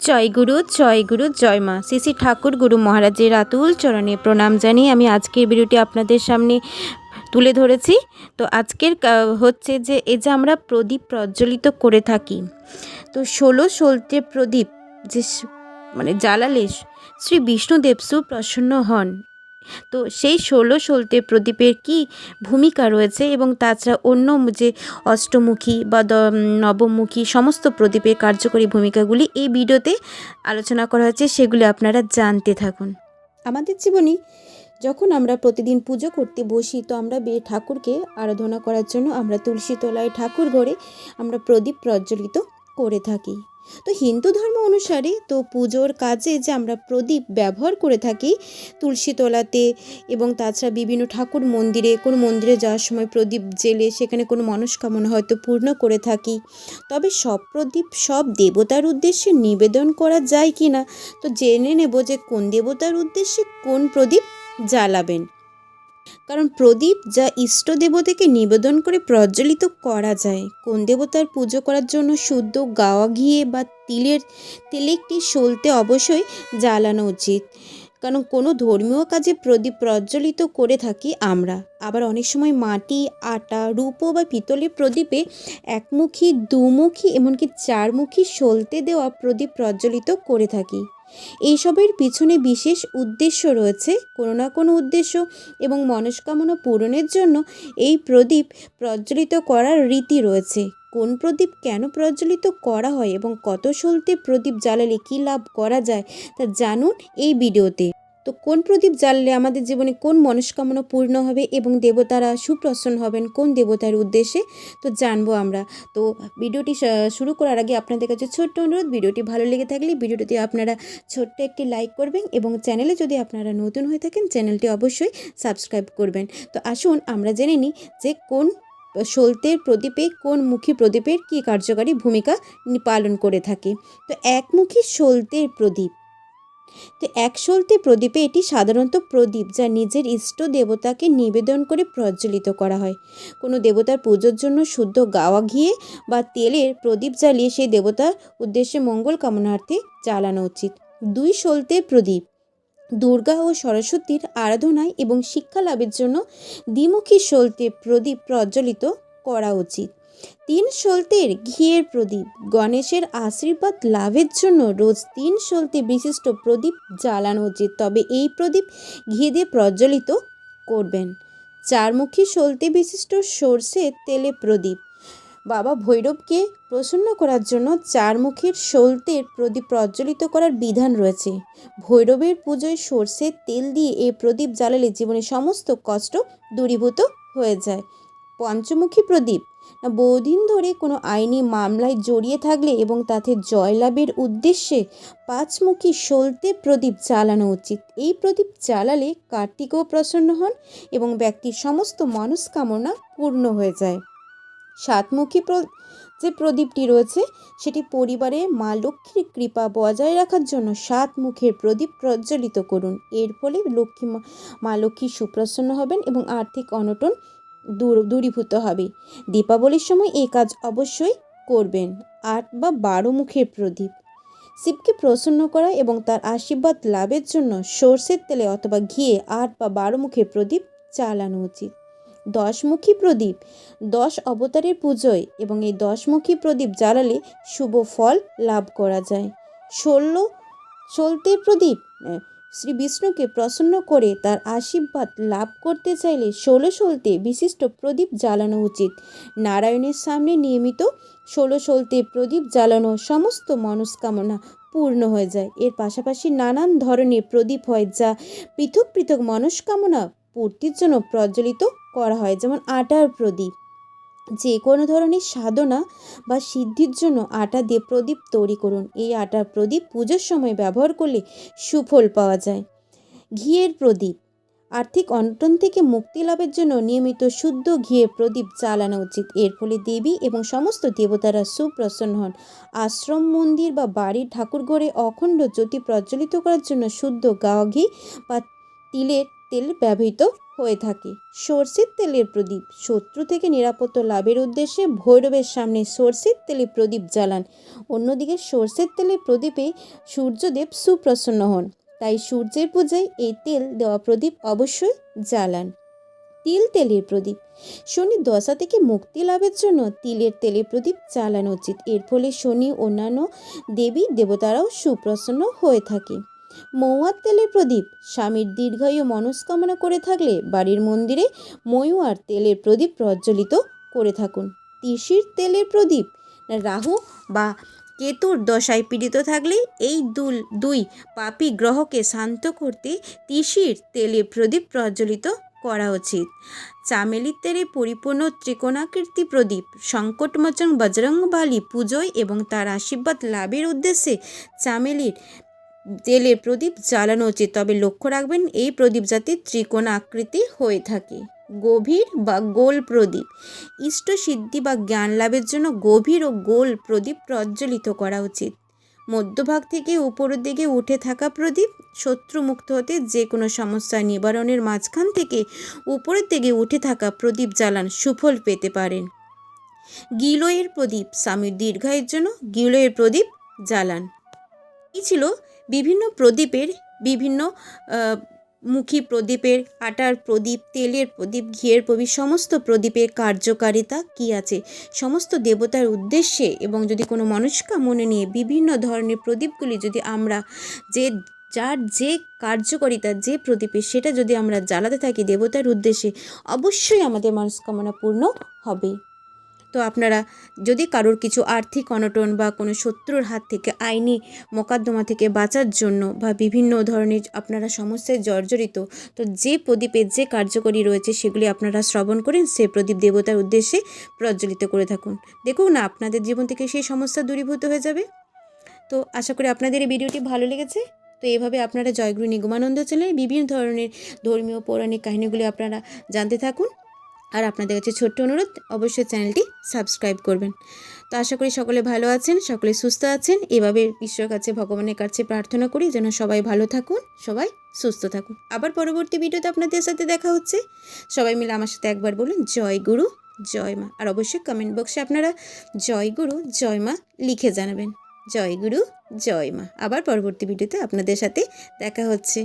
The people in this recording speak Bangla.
জয় গুরু জয় গুরু, জয় মা। শ্রী ঠাকুর গুরু মহারাজের আতুল চরণে প্রণাম জানিয়ে আমি আজকের ভিডিওটি আপনাদের সামনে তুলে ধরেছি। তো আজকের হচ্ছে যে এই যে আমরা প্রদীপ প্রজ্বলিত করে থাকি, তো ষোলো সলতে প্রদীপ যে মানে জ্বালালে শ্রী বিষ্ণুদেব প্রসন্ন হন। তো সেই ষোলো সলতে প্রদীপের কি ভূমিকা রয়েছে এবং তাছাড়া অন্য যে অষ্টমুখী বা নবমুখী সমস্ত প্রদীপের কার্যকরী ভূমিকাগুলি এই ভিডিওতে আলোচনা করা হয়েছে, সেগুলি আপনারা জানতে থাকুন। আমাদের জীবনে যখন আমরা প্রতিদিন পুজো করতে বসি, তো আমরা বে ঠাকুরকে আরাধনা করার জন্য আমরা তুলসী তলায় ঠাকুর ঘরে আমরা প্রদীপ প্রজ্বলিত করে থাকি। তো হিন্দু ধর্ম অনুসারে তো পুজোর কাজে যে আমরা প্রদীপ ব্যবহার করে থাকি, তুলসী তলাতে এবং তাছাড়া বিভিন্ন ঠাকুর মন্দিরে, কোনো মন্দিরে যাওয়ার সময় প্রদীপ জেলে সেখানে কোনো মনস্কামনা হয়তো পূর্ণ করে থাকি। তবে সব প্রদীপ, সব দেবতার উদ্দেশ্যে নিবেদন করা যায় কি না তো জেনে নেব যে কোন দেবতার উদ্দেশ্যে কোন প্রদীপ জ্বালাবেন। কারণ প্রদীপ যা ইষ্ট দেবতাকে নিবেদন করে প্রজ্বলিত করা যায়। কোন দেবতার পুজো করার জন্য শুদ্ধ গাওয়া ঘিয়ে বা তিলের, তেলে একটি সলতে অবশ্যই জ্বালানো উচিত। কারণ কোনো ধর্মীয় কাজে প্রদীপ প্রজ্বলিত করে থাকি আমরা। আবার অনেক সময় মাটি, আটা, রূপো বা পিতলের প্রদীপে একমুখী, দুমুখী, এমনকি চারমুখী সলতে দেওয়া প্রদীপ প্রজ্বলিত করে থাকি। এইসবের পিছনে বিশেষ উদ্দেশ্য রয়েছে কোনো না কোনো উদ্দেশ্য এবং মনস্কামনা পূরণের জন্য এই প্রদীপ প্রজ্বলিত করার রীতি রয়েছে। কোন প্রদীপ কেন প্রজ্বলিত করা হয় এবং কত সলতে প্রদীপ জ্বালালে কী লাভ করা যায় তা জানুন এই ভিডিওতে। তো কোন প্রদীপ জ্বাললে আমাদের জীবনে কোন মনস্কামনা পূর্ণ হবে এবং দেবতারা সুপ্রসন্ন হবেন? কোন দেবতার উদ্দেশ্যে? তো জানব আমরা। তো ভিডিওটি শুরু করার আগে আপনাদের কাছে ছোট্ট অনুরোধ, ভিডিওটি ভালো লেগে থাকলে ভিডিওটিতে আপনারা ছোট্ট একটি লাইক করবেন এবং চ্যানেলে যদি আপনারা নতুন হয়ে থাকেন, চ্যানেলটি অবশ্যই সাবস্ক্রাইব করবেন। তো আসুন আমরা জেনে নিই যে কোন সলতের প্রদীপে, কোন মুখী প্রদীপের কী কার্যকারী ভূমিকা পালন করে থাকে। তো একমুখী সলতের প্রদীপ তো এক সলতে প্রদীপে এটি সাধারণত প্রদীপ যা নিজের ইষ্ট দেবতাকে নিবেদন করে প্রজ্বলিত করা হয়। কোনো দেবতার পুজোর জন্য শুদ্ধ গাওয়া ঘিয়ে বা তেলের প্রদীপ জ্বালিয়ে সেই দেবতার উদ্দেশ্যে মঙ্গল কামনার্থে জ্বালানো উচিত। দুই সলতে প্রদীপ, দুর্গা ও সরস্বতীর আরাধনায় এবং শিক্ষা লাভের জন্য দ্বিমুখী সলতে প্রদীপ প্রজ্বলিত করা উচিত। তিন সলতের ঘিয়ের প্রদীপ। গণেশের আশীর্বাদ লাভের জন্য রোজ তিন সলতে বিশিষ্ট প্রদীপ জ্বালানো উচিত। তবে এই প্রদীপ ঘি দিয়ে প্রজ্বলিত করবেন। চারমুখী সলতে বিশিষ্ট সর্ষের তেলে প্রদীপ। বাবা ভৈরবকে প্রসন্ন করার জন্য চারমুখীর সলতের প্রদীপ প্রজ্বলিত করার বিধান রয়েছে। ভৈরবের পুজোয় সর্ষের তেল দিয়ে এই প্রদীপ জ্বালালে জীবনের সমস্ত কষ্ট দূরীভূত হয়ে যায়। পঞ্চমুখী প্রদীপ বহুদিন ধরে কোনো আইনি মামলায় জড়িয়ে থাকলে এবং তাতে জয়লাভের উদ্দেশ্যে পাঁচমুখী সলতে প্রদীপ জ্বালানো উচিত। এই প্রদীপ জ্বালালে কার্তিকও প্রসন্ন হন এবং ব্যক্তির সমস্ত মনস্কামনা পূর্ণ হয়ে যায়। সাতমুখী যে প্রদীপটি রয়েছে, সেটি পরিবারে মা লক্ষ্মীর কৃপা বজায় রাখার জন্য সাত মুখের প্রদীপ প্রজ্বলিত করুন। এর ফলে লক্ষ্মী মা লক্ষ্মী সুপ্রসন্ন হবেন এবং আর্থিক অনটন দূর, দূরীভূত হবে। দীপাবলির সময় এই কাজ অবশ্যই করবেন। আট বা বারো মুখের প্রদীপ। শিবকে প্রসন্ন করা এবং তার আশীর্বাদ লাভের জন্য সর্ষের তেলে অথবা ঘিয়ে আট বা বারো মুখের প্রদীপ চালানো উচিত। দশমুখী প্রদীপ। দশ অবতারের পুজোয় এবং এই দশমুখী প্রদীপ জ্বালালে শুভ ফল লাভ করা যায়। ষোলো সলতের প্রদীপ শ্রী বিষ্ণুকে প্রসন্ন করে তার আশীর্বাদ লাভ করতে চাইলে ষোলো সলতে বিশিষ্ট প্রদীপ জ্বালানো উচিত। নারায়ণের সামনে নিয়মিত ষোলো সলতে প্রদীপ জ্বালানো সমস্ত মনস্কামনা পূর্ণ হয়ে যায়। এর পাশাপাশি নানান ধরনের প্রদীপ হয় যা পৃথক পৃথক মনস্কামনা পূর্তির জন্য প্রজ্বলিত করা হয়, যেমন আটার প্রদীপ। যে কোনো ধরনের সাধনা বা সিদ্ধির জন্য আটা দিয়ে প্রদীপ তৈরি করুন। এই আটার প্রদীপ পুজোর সময় ব্যবহার করলে সুফল পাওয়া যায়। ঘিয়ের প্রদীপ। আর্থিক অনটন থেকে মুক্তি লাভের জন্য নিয়মিত শুদ্ধ ঘিয়ের প্রদীপ জ্বালানো উচিত। এর ফলে দেবী এবং সমস্ত দেবতারা সুপ্রসন্ন হন। আশ্রম, মন্দির বা বাড়ির ঠাকুরঘরে অখণ্ড জ্যোতি প্রজ্বলিত করার জন্য শুদ্ধ গাওয়া ঘি বা তিলের তেল ব্যবহৃত হয়ে থাকে। সর্ষের তেলের প্রদীপ শত্রু থেকে নিরাপত্তা লাভের উদ্দেশ্যে ভৈরবের সামনে সর্ষের তেলে প্রদীপ জ্বালান। অন্যদিকে সর্ষের তেলের প্রদীপে সূর্যদেব সুপ্রসন্ন হন। তাই সূর্যের পূজায় এই তেল দেওয়া প্রদীপ অবশ্যই জ্বালান। তিল তেলের প্রদীপ শনি দশা থেকে মুক্তি লাভের জন্য তিলের তেলের প্রদীপ জ্বালানো উচিত। এর ফলে শনি অন্যান্য দেবী দেবতারাও সুপ্রসন্ন হয়ে থাকে। মৌয়ার তেলের প্রদীপ। স্বামীর দীর্ঘায়ু মনস্কামনা করে থাকলে বাড়ির মন্দিরে ময়ূয়ার তেলের প্রদীপ প্রজ্বলিত করে থাকুন। তিসির তেলের প্রদীপ। রাহু বা কেতুর দশায় পীড়িত থাকলে এই দুল, দুই পাপী গ্রহকে শান্ত করতে তিসির তেলের প্রদীপ প্রজ্বলিত করা উচিত। চামেলির তেলে পরিপূর্ণ ত্রিকোণাকৃতি প্রদীপ। সংকটমোচন বজরংবালী পুজোয় এবং তার আশীর্বাদ লাভের উদ্দেশ্যে চামেলির তেলের প্রদীপ জ্বালানো উচিত। তবে লক্ষ্য রাখবেন, এই প্রদীপ যাতে ত্রিকোণ আকৃতি হয়ে থাকে। গভীর বা গোল প্রদীপ। ইষ্ট সিদ্ধি বা জ্ঞান লাভের জন্য গভীর ও গোল প্রদীপ প্রজ্বলিত করা উচিত। মধ্যভাগ থেকে উপরের দিকে উঠে থাকা প্রদীপ শত্রুমুক্ত হতে যে কোনো সমস্যা নিবারণের মাঝখান থেকে উপরের দিকে উঠে থাকা প্রদীপ জ্বালান সুফল পেতে পারেন। গিলোয়ের প্রদীপ স্বামীর দীর্ঘায়ের জন্য গিলোয়ের প্রদীপ জ্বালান। এই ছিল বিভিন্ন প্রদীপের, বিভিন্ন মুখী প্রদীপের, আটার প্রদীপ, তেলের প্রদীপ, ঘিয়ের প্রদীপ, সমস্ত প্রদীপের কার্যকারিতা কি আছে? সমস্ত দেবতার উদ্দেশ্যে এবং যদি কোনো মনস্কা মনে নিয়ে বিভিন্ন ধরনের প্রদীপগুলি যদি আমরা যে, যার যে কার্যকারিতা, যে প্রদীপে সেটা যদি আমরা জ্বালাতে থাকি দেবতার উদ্দেশ্যে, অবশ্যই আমাদের মনস্কামনা পূর্ণ হবে। তো আপনারা যদি কারোর কিছু আর্থিক অনটন বা কোনো শত্রুর হাত থেকে, আইনি মোকদ্দমা থেকে বাঁচার জন্য বা বিভিন্ন ধরনের আপনারা সমস্যায় জর্জরিত, তো যে প্রদীপে যে কার্যকরী রয়েছে সেগুলি আপনারা শ্রবণ করেন, সে প্রদীপ দেবতার উদ্দেশ্যে প্রজ্বলিত করে থাকুন। দেখুন না, আপনাদের জীবন থেকে সেই সমস্যা দূরীভূত হয়ে যাবে। তো আশা করি আপনাদের এই ভিডিওটি ভালো লেগেছে। তো এভাবে আপনারা জয়গুরু নিগমানন্দ চ্যানেলে বিভিন্ন ধরনের ধর্মীয়, পৌরাণিক কাহিনীগুলি আপনারা জানতে থাকুন। আর আপনাদের কাছে ছোট্ট অনুরোধ, অবশ্যই চ্যানেলটি সাবস্ক্রাইব করবেন। তো আশা করি সকলে ভালো আছেন, সকলে সুস্থ আছেন। এভাবে ঈশ্বরের কাছে, ভগবানের কাছে প্রার্থনা করি যেন সবাই ভালো থাকুন, সবাই সুস্থ থাকুন। আবার পরবর্তী ভিডিওতে আপনাদের সাথে দেখা হচ্ছে। সবাই মিলে আমার সাথে একবার বলুন, জয় গুরু, জয় মা। আর অবশ্যই কমেন্ট বক্সে আপনারা জয় গুরু, জয় মা লিখে জানাবেন। জয় গুরু, জয় মা। আবার পরবর্তী ভিডিওতে আপনাদের সাথে দেখা হচ্ছে।